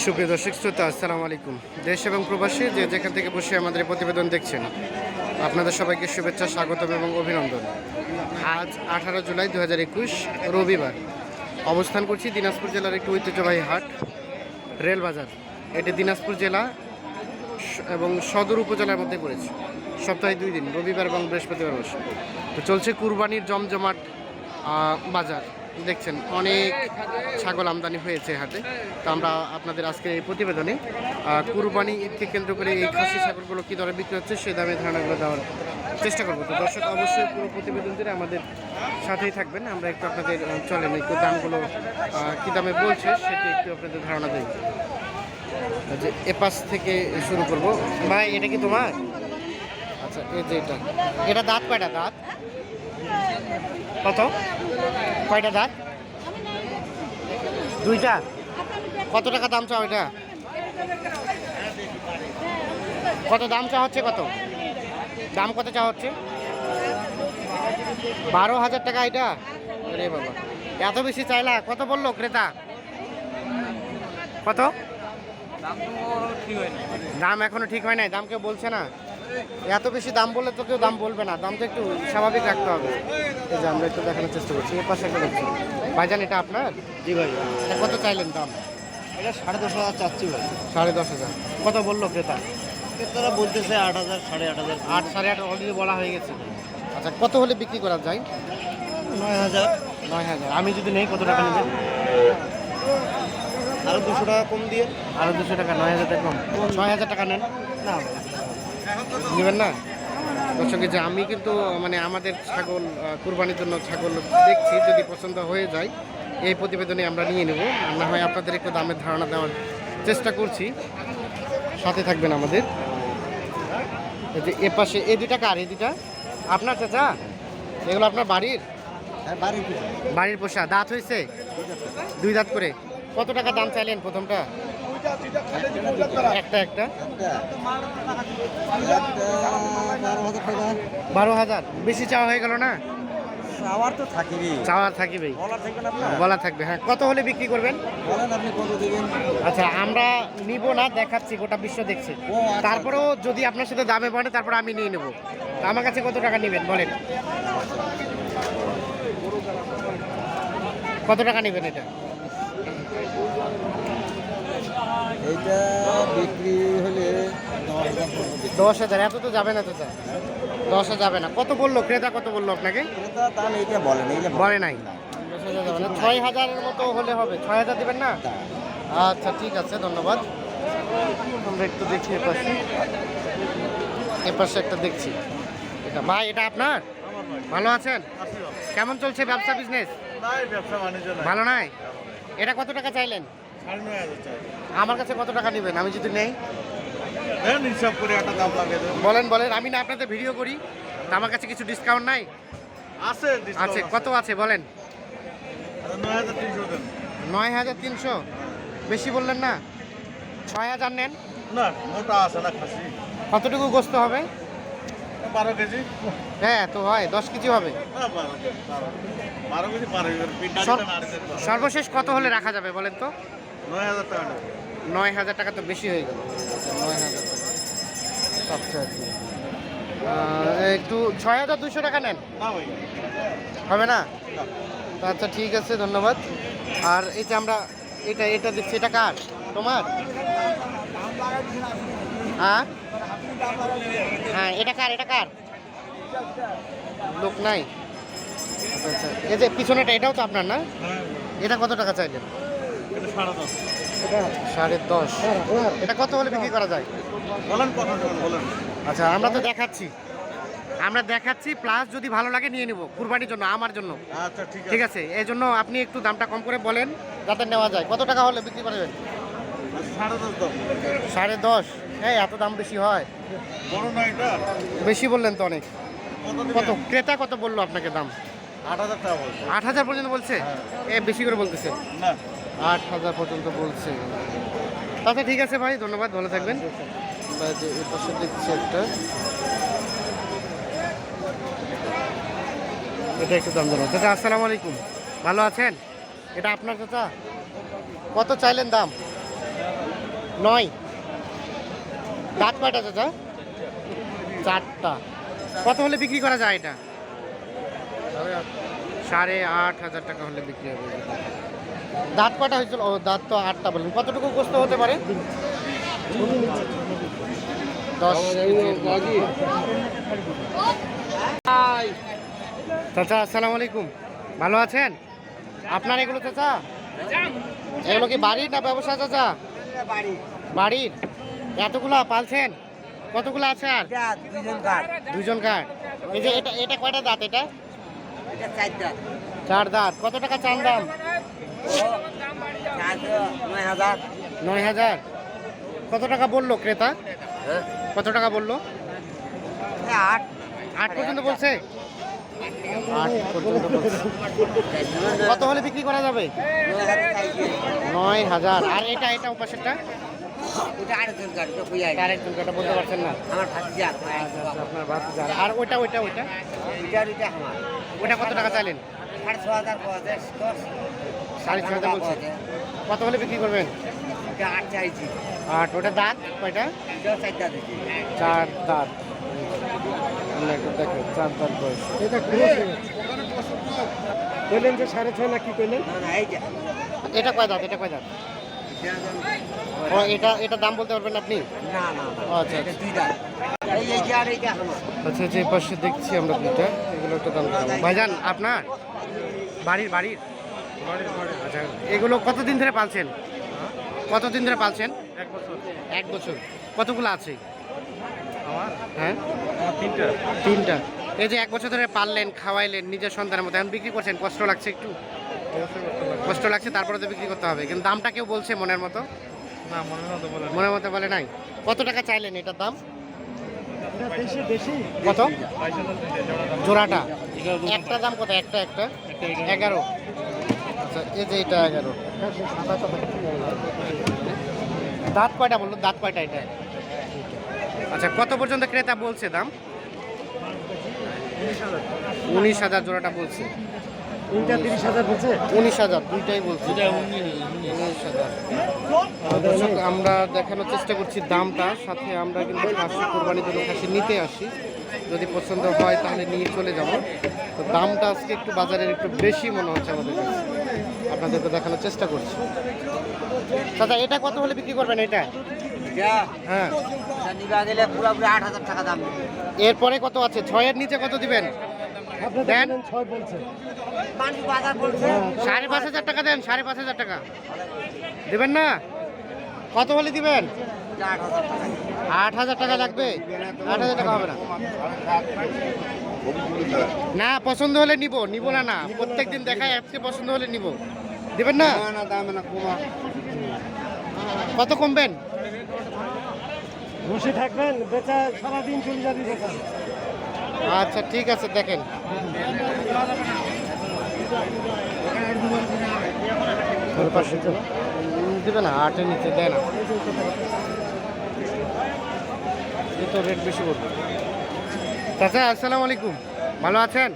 সুপ্রিয় দর্শক, শ্রোতা, আসসালামু আলাইকুম। দেশ এবং প্রবাসী যে যেখান থেকে বসে আমাদের প্রতিবেদন দেখছেন, আপনাদের সবাইকে শুভেচ্ছা, স্বাগতম এবং অভিনন্দন। আজ আঠারো জুলাই দু হাজার একুশ, রবিবার। অবস্থান করছি দিনাজপুর জেলার একটি ঐতিহ্যবাহী হাট, রেলবাজার। এটি দিনাজপুর জেলা এবং সদর উপজেলার মধ্যে পড়েছে। সপ্তাহে দুই দিন, রবিবার এবং বৃহস্পতিবার বসে। তো চলছে কুরবানির জমজমাট বাজার। দেখছেন, অনেক ছাগল আমদানি হয়েছে হাটে। তো আমরা আপনাদের আজকে এই প্রতিবেদনে কুরবানি ঈদকে কেন্দ্র করে এই খাসি ছাগলগুলো কী দরে বিক্রি হচ্ছে সেই দামে ধারণাগুলো দেওয়ার চেষ্টা করব। তো দর্শক, অবশ্যই পুরো প্রতিবেদন জুড়ে আমাদের সাথেই থাকবেন। আমরা একটু আপনাদের চলেন একটু দামগুলো কী দামে বলছে সেটি একটু আপনাদের ধারণা দিই। যে এপাশ থেকে শুরু করব। ভাই, এটা কি তোমার? আচ্ছা এই যে এটা। এটা দাঁত কয়টা? দাঁত? কত? কয়টা দাঁত দুইটা? কত টাকা দাম চাও এটা? কত দাম চা হচ্ছে কত? দাম কত চা হচ্ছে? বারো হাজার টাকা এটা? রে বাবা। এত বেশি চাইলা? কত বলল ক্রেতা? কত? দাম এখনও ঠিক হয় নাই। দাম কেউ বলছে না? এত বেশি দাম বললে তো কেউ দাম বলবে না দাম তো একটু স্বাভাবিক রাখতে হবে। এই যে আমরা একটু দেখানোর চেষ্টা করছি এর পাশে একটা দেখছি। ভাইজান এটা আপনার? জি ভাই। এটা কত চাইলেন দাম? এটা সাড়ে দশ হাজার চাচ্ছি ভাই। সাড়ে দশ হাজার। কত বলল ক্রেতা? তারা বলতেছে আট হাজার সাড়ে আট হাজার। আট সাড়ে আট অলরেডি বলা হয়ে গেছে। আচ্ছা কত হলে বিক্রি করা যায়? নয় হাজার। নয় হাজার। আমি যদি নেই কত টাকা নেবেন? আরও দুশো টাকা কম দিয়ে। আরও দুশো টাকা নয় হাজার টাকা কম। ছয় হাজার টাকা নেন? না। নেবেন না? দর্শকের যে আমি কিন্তু মানে আমাদের ছাগল কুরবানির জন্য ছাগল দেখছি যদি পছন্দ হয়ে যায় এই প্রতিবেদনে আমরা নিয়ে নেব। না হয় আপনাদের একটু দামের ধারণা দেওয়ার চেষ্টা করছি। সাথে থাকবেন আমাদের। যে এ পাশে এই দুটা কার? এই দুটা আপনার চাচা? এগুলো আপনার বাড়ির? হ্যাঁ বাড়ির পোষা। দাঁত হয়েছে? দুই দাঁত করে। কত টাকা দাম চাইলেন প্রথমটা? একটা একটা। বারো হাজার। বেশি চাওয়া হয়ে গেল না? তো থাকিবি থাকিবেই। বলা হ্যাঁ। কত হলে বিক্রি করবেন? বলেন আপনি কত দেবেন? আচ্ছা আমরা নিব না দেখাচ্ছি গোটা বিশ্ব দেখছে। আচ্ছা। তারপরেও যদি আপনার সাথে দামে পড়ে তারপর আমি নিয়ে নেব। আমার কাছে কত টাকা নেবেন বলেন? কত টাকা নেবেন এটা? এইটা বিক্রি হলে দশ হাজার দশ এত তো যাবে না তো স্যার। দশ হাজার যাবে না। কত বলল? ক্রেতা কত বলল আপনাকে? ক্রেতা তাহলে এইটা বলে নাই। দশ হাজার যাবে না। ছয় হাজারের মতো হলে হবে। ছয় হাজার দেবেন না? আচ্ছা ঠিক আছে ধন্যবাদ। আমরা একটু দেখি এপাশে এপাশে একটা দেখছি। এটা ভাই এটা আপনার? ভালো আছেন? কেমন চলছে ব্যবসা বিজনেস নাই নাই। ভালো নাই? এটা কত টাকা চাইলেন? আমার কাছে কত টাকা নেবেন? আমি যদি নেই? হিসাব করে একটা দাম লাগে বলেন বলেন। আমি না আপনাদের ভিডিও করি তা আমার কাছে কিছু ডিসকাউন্ট নাই? আছে আছে। কত আছে? বলেন। নয় হাজার তিনশো দেন। নয় হাজার তিনশো? বেশি বললেন না? ছয় হাজার নেন। না মোটা আছে না খাসি। কতটুকু গোস্ত হবে? বারো কেজি। হ্যাঁ তো হয়। দশ কেজি হবে। সর্বশেষ কত হলে রাখা যাবে বলেন তো? নয় হাজার টাকা তো বেশি হয়ে গেল। আচ্ছা, নয় হাজার টাকা আচ্ছা। আচ্ছা একটু ছয় হাজার দুশো টাকা নেন। হবে না। আচ্ছা ঠিক আছে ধন্যবাদ। আর এই যে আমরা এটা এটা দেখছি এটা কার? তোমার? হ্যাঁ? হ্যাঁ এটা কার এটা কার? লোক নাই। আচ্ছা আচ্ছা। এই যে পিছনেটা এটাও তো আপনার না? এটা কত টাকা চাইলেন? সাড়ে দশ। এটা কত হলে বিক্রি করা যায়? বলেন কত বলেন আচ্ছা আমরা তো দেখাচ্ছি। আমরা দেখাচ্ছি প্লাস যদি ভালো লাগে নিয়ে নিব কুরবানির জন্য আমার জন্য। আচ্ছা ঠিক ঠিক আছে এই জন্য আপনি একটু দামটা কম করে বলেন যাতে নেওয়া যায়। কত টাকা হলে বিক্রি করবেন সাড়ে দশ সাড়ে দশ। হ্যাঁ এত দাম বেশি হয়? বেশি বললেন তো অনেক। কত ক্রেতা কত বলল আপনাকে দাম? আট হাজার আট পর্যন্ত বলছে? এ বেশি করে বলতেছে। না। আট হাজার পর্যন্ত বলছে। আচ্ছা ঠিক আছে ভাই ধন্যবাদ ভালো থাকবেন। পাশে দেখছি একটা। এটা একটু দাম জানাব চাচা আসসালামু আলাইকুম। ভালো আছেন? এটা আপনার চাচা? কত চাইলেন দাম? নয়। দাঁত কয়টা চাচা? চারটা। কত হলে বিক্রি করা যায় এটা? সাড়ে আট হাজার টাকা হলে বিক্রি হবে। দাঁত কয়টা হয়েছিল ও দাঁত তো আটটা বললেন কতটুকু গোস্ত হতে পারে? দশ চাচা আসসালামু আলাইকুম। ভালো আছেন? আপনার এগুলো চাচা? এগুলো কি বাড়ির না ব্যবসা চাচা? বাড়ির। এতগুলা পালছেন? কতগুলো আছে আর? দুজন কাঠ কার এই যে এটা এটা কয়টা দাঁত এটা? চার দাঁত। কত টাকা চান দাম? নয় হাজার। কত টাকা বলল ক্রেতা? হ্যাঁ? কত টাকা বলল? আট। আট পর্যন্ত বলছে? আট পর্যন্ত বলছে। কত হলে বিক্রি করা যাবে? নয় হাজার। আর এটা এটা উপাসেরটা? আর ওইটা ওইটা ওইটা? ওটা কত টাকা চাইলেন? সাড়ে ছ হাজার পঁচাশ দশ। সাড়ে ছ হাজার বলছে। কত হলে বিক্রি করবেন? আট চাইছি। আট ওটা দাঁত কয়টা? চার দাঁত। চার দাঁত বয়স। এটা কইলেন যে সাড়ে ছয় না কি কইলেন? না না এইটা। এটা কয় দাঁত? এটা কয় দাঁত? ও এটা এটা দাম বলতে পারবেন আপনি? না আচ্ছা, আচ্ছা। যে পাশে দেখছি আমরা দুইটা এগুলো একটা দাম। ভাইজান আপনার? বাড়ির বাড়ির? আচ্ছা এগুলো কতদিন ধরে পালছেন? কতদিন ধরে পালছেন? এক বছর। এক বছর। কতগুলো আছে? আমার? হ্যাঁ? তিনটা। তিনটা। এই যে এক বছর ধরে পাললেন খাওয়াইলেন নিজের সন্তানের মতো এখন বিক্রি করছেন কষ্ট লাগছে একটু? কষ্ট লাগছে তারপরে তো বিক্রি করতে হবে। কিন্তু দামটা কেউ বলছে মনের মতো? না মনে মতো বলে মনের মতো বলে নাই। কত টাকা চাইলেন এটার দাম? কত? জোড়াটা। একটা দাম কত? একটা একটা। এগারো। আচ্ছা এই যে এটা এগারো। দাঁত কয়টা বলল দাঁত কয়টা এটা? আচ্ছা কত পর্যন্ত ক্রেতা বলছে দাম? উনিশ হাজার জোড়াটা বলছে। তিনটা তিরিশ হাজার বলছে? উনিশ হাজার দুইটাই বলছে। উনিশ হাজার। দর্শক আমরা দেখানোর চেষ্টা করছি দামটা সাথে আমরা কিন্তু খাসি কোরবানির জন্য খাসি নিতে আসি। যদি পছন্দ হয় তাহলে নিয়ে চলে যাব। তো দামটা আজকে একটু বাজারের একটু বেশি মনে হচ্ছে আমাদের কাছে। আপনাদেরকে দেখানোর চেষ্টা করছি। দাদা এটা কত হলে বিক্রি করবেন এটা? হ্যাঁ। এটা নিবা গেলে পুরোপুরি আট হাজার টাকা দাম এরপরে কত আছে? ছয়ের নিচে কত দিবেন? দেন। বলছে। সাড়ে পাঁচ হাজার টাকা দেন সাড়ে পাঁচ হাজার টাকা। দেবেন না? কত হলে দিবেন? এটা আট হাজার টাকা। আট হাজার টাকা লাগবে? আট হাজার টাকা হবে না। না পছন্দ হলে নিব নিব না না। প্রত্যেক দিন দেখায় আজকে পছন্দ হলে নিব। দিবেন না? না দাম না কমা। কত কমবেন? বসে থাকবেন বেচা সারাদিন চলে যাবি আচ্ছা ঠিক আছে দেখেন। পাশে তো দিবে না আটের নিচে দেয় না। এ তো রেট বেশি বলব চাচা আসসালামু আলাইকুম। ভালো আছেন?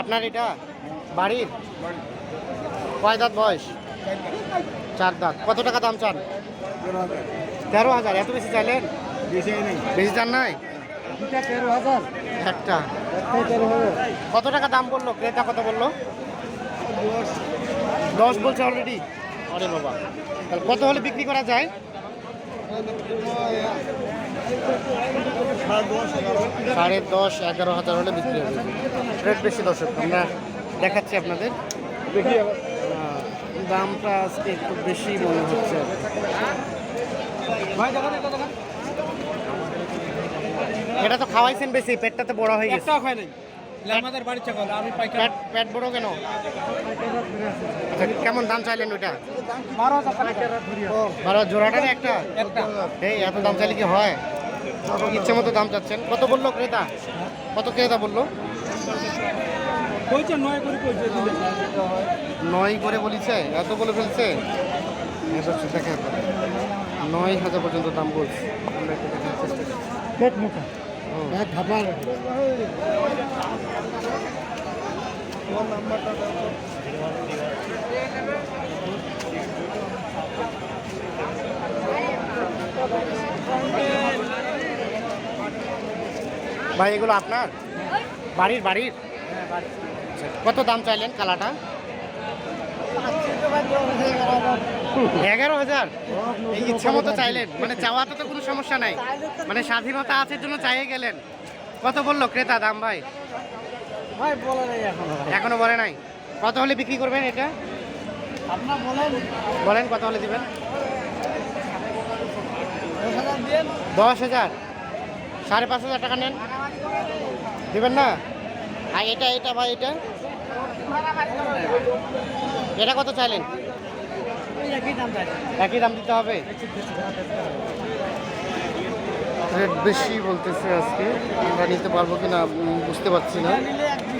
আপনার এটা বাড়ির? কয় দাঁত বয়স? চার দাঁত। কত টাকা দাম চান? তেরো হাজার। এত বেশি চাইলেন? বেশি চান নাই? তেরো হাজার একটা। কত টাকা দাম বলল? ক্রেতা কত বলল? দশ বলছে অলরেডি আরে বাবা। কত হলে বিক্রি করা যায়? সাড়ে দশ এগারো হাজার হলে বিক্রি হবে। রেট বেশি দর্শক আমরা দেখাচ্ছি আপনাদের। দেখি দামটা আজকে একটু বেশি মনে হচ্ছে। এটা তো খাওয়াইছেন বেশি পেটটা তো বড় হয়ে গেছে। আমাদের আমি পাইকার। পেট পেট বড় কেন? আচ্ছা কেমন দাম চাইলেন ওইটা? বারো জোড়াটা না একটা? এই এত দাম চাইলে কি হয়? ইচ্ছে মতো দাম চাচ্ছেন। কত বলল ক্রেতা? কত ক্রেতা বলল? নয় করে বলিছে এত বলে ফেলছে? নয় হাজার পর্যন্ত দাম বলছে। আমরা একটু দেখার চেষ্টা করছি ভাই, এগুলো আপনার? বাড়ির বাড়ির? কত দাম চাইলেন কালাটা? এগারো হাজার। ইচ্ছা মতো চাইলেন। মানে চাওয়াতে তো কোনো সমস্যা নাই। মানে স্বাধীনতা আছে জন্য চাইয়ে গেলেন। কত বলল ক্রেতা দাম ভাই? ভাই বলে নেই এখন এখনও বলে নাই। কত হলে বিক্রি করবেন এটা? আপনার বলেন। বলেন কত হলে দিবেন? দশ হাজার সাড়ে পাঁচ হাজার টাকা নেন। দিবেন না? আর এটা এটা ভাই এটা? এটা কত চাইলেন? একই দাম চাই একই দাম দিতে হবে? রেট বেশি বলতেছে আজকে। আমরা নিতে পারব কিনা বুঝতে পারছি না।